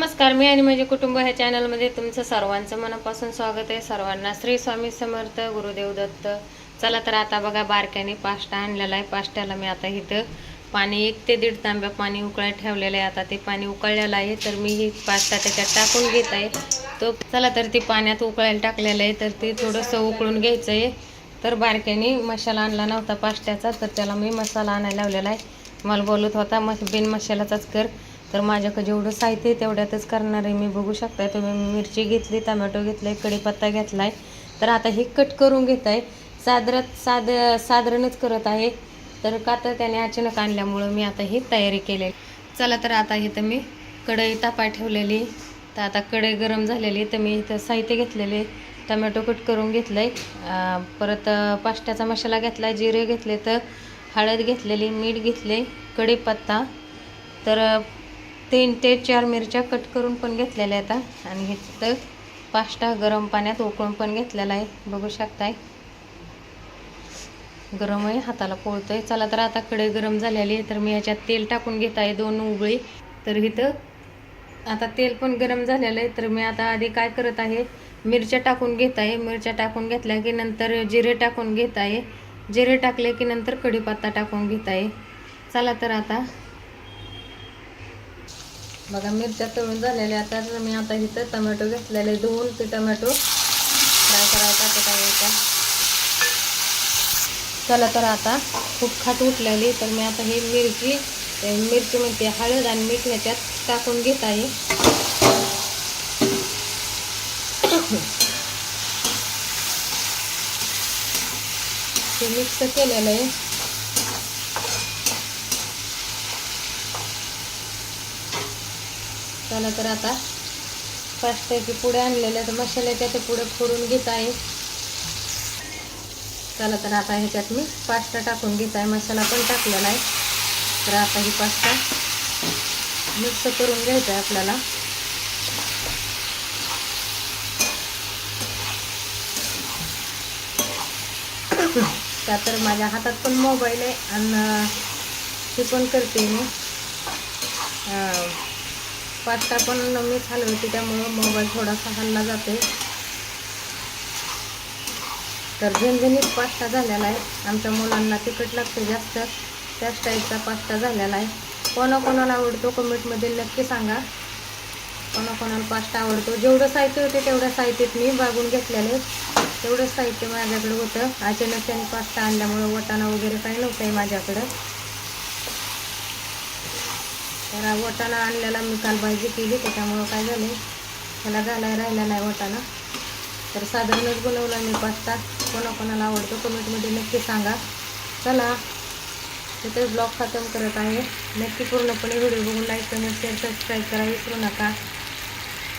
नमस्कार मी आणि माझे कुटुंब ह्या चॅनलमध्ये तुमचं सर्वांचं मनापासून स्वागत आहे. सर्वांना श्री स्वामी समर्थ गुरुदेव दत्त. चला तर आता बघा बारक्याने पाष्टा आणलेला आहे. पाष्ट्याला मी आता इथं पाणी एक ते दीड तांब्या पाणी उकळायला ठेवलेलं आहे. आता ते पाणी उकळलेलं आहे तर मी ही पास्ता त्याच्यात टाकून घेत आहे. तो चला तर ती पाण्यात उकळायला टाकलेलं आहे तर ते थोडंसं उकळून घ्यायचं आहे तर बारक्याने मसाला आणला नव्हता पाष्ट्याचा तर त्याला मी मसाला आणायला लावलेला आहे. मला बोलत होता मस बिन मसाल्याचाच कर. तर माझ्याकडे जेवढं साहित्य आहे तेवढ्यातच करणार आहे. मी बघू शकताय तुम्ही मिरची घेतली टमॅटो घेतलाय कढीपत्ता घेतलाय. तर आता हे कट करून घेत आहे साधारात साध साधारणच करत आहे. तर का तर त्याने अचानक आणल्यामुळं मी आता ही तयारी केली चला तर आता इथं मी कढई तापाय ठेवलेली. तर आता कढई गरम झालेली. तर मी इथं साहित्य घेतलेले. टमॅटो कट करून घेतलं आहे परत अं, पाष्ट्याचा मसाला घेतला जिरे घेतले तर हळद घेतलेली मीठ घेतले कढीपत्ता. तर तीन ते चार मिरच्या कट करून पण घेतलेल्या आहेत आणि तर पास्ता गरम पाण्यात उकळून पण घेतलेला आहे. बघू शकताय. गरम आहे हाताला पोळतोय. चला तर आता कडे गरम झालेली आहे तर मी याच्यात तेल टाकून घेत आहे दोन उगळी तर इथं आता तेल पण गरम झालेलं आहे तर मी आता आधी काय करत आहे मिरच्या टाकून घेत आहे. मिरच्या टाकून घेतल्या की नंतर जिरे टाकून घेत आहे. जिरे टाकले की नंतर कढीपत्ता टाकून घेत आहे. चला तर आता बघा मिरच्या तळून झालेल्या आता तर मी आता इथं टमॅटो घेतलेले धुवून ते टमॅटो फ्राय करायचा टाकत आता चला तर आता खूप खाट उठलेली. तर मी आता ही मिरची मिरची म्हणते हळद आणि मीठ ह्याच्यात टाकून घेत आहे. मिक्स केलेलं आहे. चला तर आता पाचपैकी पुढे आणलेल्या तर मसाल्याच्या ते पुढे फोडून घेत आहे. चला तर आता ह्याच्यात मी पास्ता टाकून घेत आहे. मसाला पण टाकलेला आहे. तर आता ही पास्ता मिक्स करून घ्यायचा आहे आपल्याला. त्या तर माझ्या हातात पण मोबाईल आहे आणि हे पण करते मी. पास्ता पण मी हलवते त्यामुळं मोबाईल थोडासा हल्ला जाते तर झणझणीत पास्ता झालेला आहे. आमच्या मुलांना तिखट लागते जास्त. त्याच टाईपचा पास्ता झालेला आहे. कोणाकोणाला आवडतो कमेंटमध्ये नक्की सांगा. कोणाकोणाला पास्ता आवडतो. जेवढं साहित्य होते तेवढ्या साहित्यात मी बागून घेतलेले तेवढंच साहित्य माझ्याकडे होतं. अचानक त्यांनी पास्ता आणल्यामुळं वटाणा वगैरे काही नव्हतं आहे माझ्याकडं. तर वटाणा आणलेला मी काल भाजी केली त्याच्यामुळं काय झालं मला घालायला राहिला नाही वटाणा. तर साधारणच बनवला मी पास्ता. कोणाकोणाला आवडतो कमेंटमध्ये नक्की सांगा. चला तिथे ब्लॉग खतम करत आहे. नक्की पूर्णपणे व्हिडिओ बघून लाईक कमेंट शेअर सबस्क्राईब करा. विसरू नका.